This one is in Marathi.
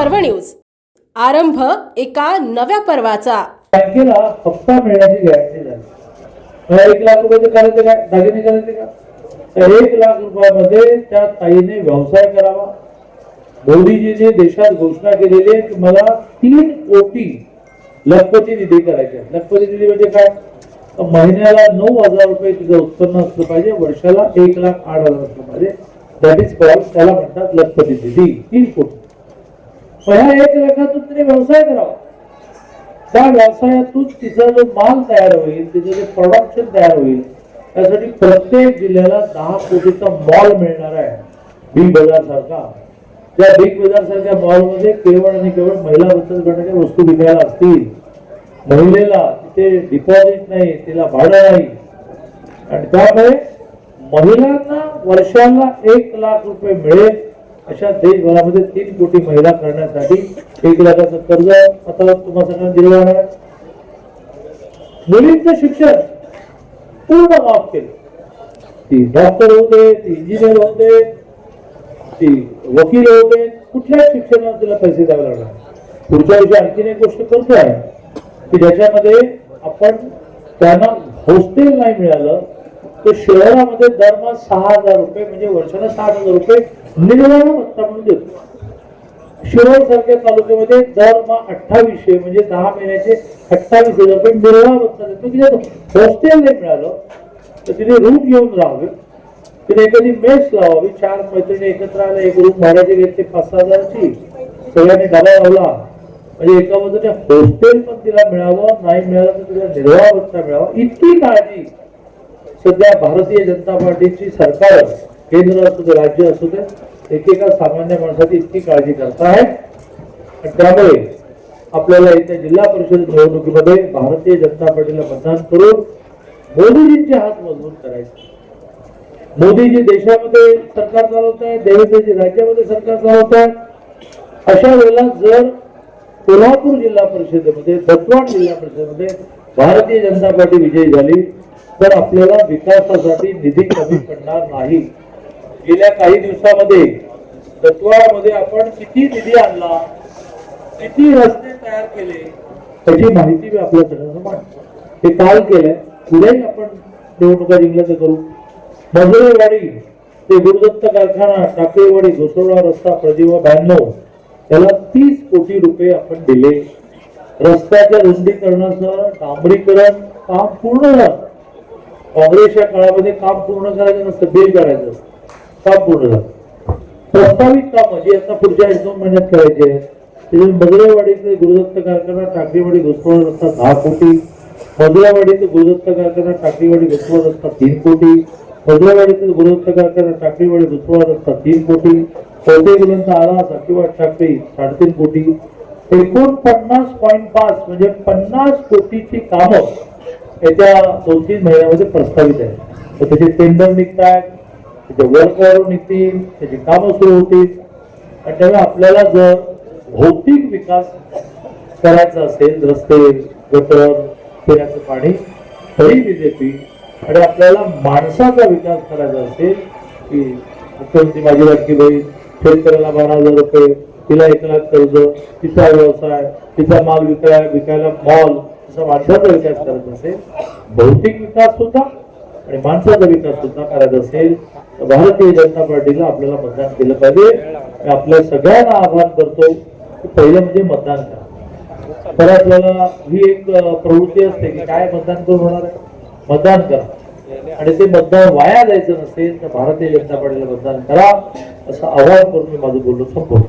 पर्व न्यूज. आरंभ एका नव्या पर्वाचा. बँकेला हप्ता मिळण्याची गॅरंटी झाली एक लाख रुपयाचे करायचे काय? दागिने करायचे का? तर एक लाख रुपयामध्ये त्या ताईने व्यवसाय करावा. मोदीजीने देशात घोषणा केलेली आहे की मला तीन कोटी लखपती निधी करायचे आहे. लखपती निधी म्हणजे काय? महिन्याला नऊ हजार रुपये तिचं उत्पन्न असलं पाहिजे वर्षाला एक लाख आठ हजार असलं पाहिजे. दॅट इज कॉल त्याला म्हणतात लखपती निधी. तीन कोटी. ह्या एक लाखातून तिने व्यवसाय करावा. त्या व्यवसायातून तिचा जो माल तयार होईल तिचं जे प्रोडक्शन तयार होईल त्यासाठी प्रत्येक जिल्ह्याला दहा कोटीचा मॉल मिळणार आहे. बिग बाजार सारखा. त्या बिग बाजार सारख्या मॉलमध्ये केवळ आणि केवळ महिला बचत गटाच्या वस्तू विकायला असतील महिलेला तिथे डिपॉझिट नाही तिला भाडं नाही. आणि त्यामुळे महिलांना वर्षाला एक लाख रुपये मिळेल. अशा देशभरामध्ये तीन कोटी महिला करण्यासाठी एक लाखाचं कर्ज आता तुम्हाला सगळ्यांना दिलं जाणार आहे. मुलींचं शिक्षण पूर्ण माफ केलं ती डॉक्टर होते ती इंजिनियर होते ती वकील होते कुठल्याच शिक्षणाला तिला पैसे द्यावे लागणार पुढच्या वर्षी आणखीन एक गोष्ट करतो आहे की ज्याच्यामध्ये आपण त्यांना हॉस्टेल नाही मिळालं तर शहरामध्ये दरमहा सहा हजार रुपये म्हणजे वर्षाला साठ हजार रुपये निर्वाह भत्ता म्हणून देतो. शिरोळ सारख्या तालुक्यामध्ये दरमहा अठ्ठावीसशे म्हणजे दहा महिन्याचे अठ्ठावीस हजार रुपये निर्वाह भत्ता देतो. की हॉस्टेल नाही मिळालं तर तिने रूम घेऊन राहावे. तिने एखादी मेस लावावी. चार मैत्रिणी एकत्र आल्या एक रूम भाड्याचे घेतले पाच सहा हजारची. सगळ्यांनी डबा लावला. म्हणजे एका बाजूने हॉस्टेल पण तिला मिळावं नाही मिळालं तर तिला निर्वाह भत्ता मिळावा. इतकी काळजी सध्या भारतीय जनता पार्टीची सरकार केंद्र असू दे राज्य असू दे एकेका सामान्य माणसाची इतकी काळजी करत आहे. आणि त्यामुळे आपल्याला येत्या जिल्हा परिषद निवडणुकीमध्ये भारतीय जनता पार्टीला मतदान करून मोदीजींचे हात मजबूत करायचे. मोदीजी देशामध्ये सरकार चालवत आहे देवेंद्रजी राज्यामध्ये सरकार चालवत आहे अशा वेळेला जर कोल्हापूर जिल्हा परिषदेमध्ये दत्तवाड जिल्हा परिषदेमध्ये भारतीय जनता पार्टी विजयी झाली तर आपल्याला विकासासाठी निधी कमी पडणार नाही गेल्या काही दिवसामध्ये तत्वामध्ये आपण किती निधी आणला किती रस्ते तयार केले त्याची माहिती मी आपल्या सगळ्यांना मांडतो हे काल केलंय. पुढेही आपण निवडणुका जिंकल्या तर करू. मजुरेवाडी ते गुरुदत्त कारखाना टाकेवाडी घोसोळा रस्ता प्रजीवा ब्याण्णव त्याला तीस कोटी रुपये आपण दिले. रस्त्याच्या रुंदीकरणासह डांबरीकरण काम पूर्ण झालं. काँग्रेसच्या काळामध्ये काम पूर्ण करायचं नसतं बिल करायचं असतं. काम पूर्ण झालं. प्रस्तावित काम म्हणजे आता पुढच्या एक दोन महिन्यात करायचे. त्याच्यात मजुरेवाडीचे गुरुदत्त कारखाना टाकळीवाडी घोसरवाडा रस्ता दहा कोटी. मजुरावाडीचे गुरुदत्त कारखाना टाकळीवाडी घोसरवाडा रस्ता तीन कोटी. मजुरावाडीचे गुरुदत्त कारखाना टाकळीवाडी घोसरवाडा रस्ता तीन कोटी. कवठे गेल्यांचा आरा साकीवाड टाकळी साडेतीन कोटी. एकूण पन्नास पॉईंट पाच म्हणजे पन्नास कोटीची कामं याच्या दोन तीन महिन्यामध्ये प्रस्तावित आहे. तर त्याचे टेंडर निघतात त्याचे वर्क निघतील त्याची कामं सुरू होतील. आणि त्यामुळे आपल्याला जर भौतिक विकास करायचा असेल रस्ते गटर पिण्याचं पाणी तरी बीजेपी आणि आपल्याला माणसाचा विकास करायचा असेल की मुख्यमंत्री माझी लाडकी बहीण शेतकऱ्याला बारा हजार रुपये तिला एक लाख कर्ज तिचा व्यवसाय तिचा माल विकाय विकायला मॉल असा माणसाचा विकास करत असेल भौतिक विकास सुद्धा आणि माणसाचा विकास सुद्धा करायचा असेल तर भारतीय जनता पार्टीला आपल्याला मतदान केलं पाहिजे. मी आपल्या सगळ्यांना आवाहन करतो की पहिलं म्हणजे मतदान करा. तर आपल्याला ही एक प्रवृत्ती असते की काय मतदान करून होणार आहे? मतदान करा. आणि ते मतदान वाया जायचं नसेल तर भारतीय जनता पार्टीला मतदान करा असं आवाहन करून मी माझं बोलणं संपवतो.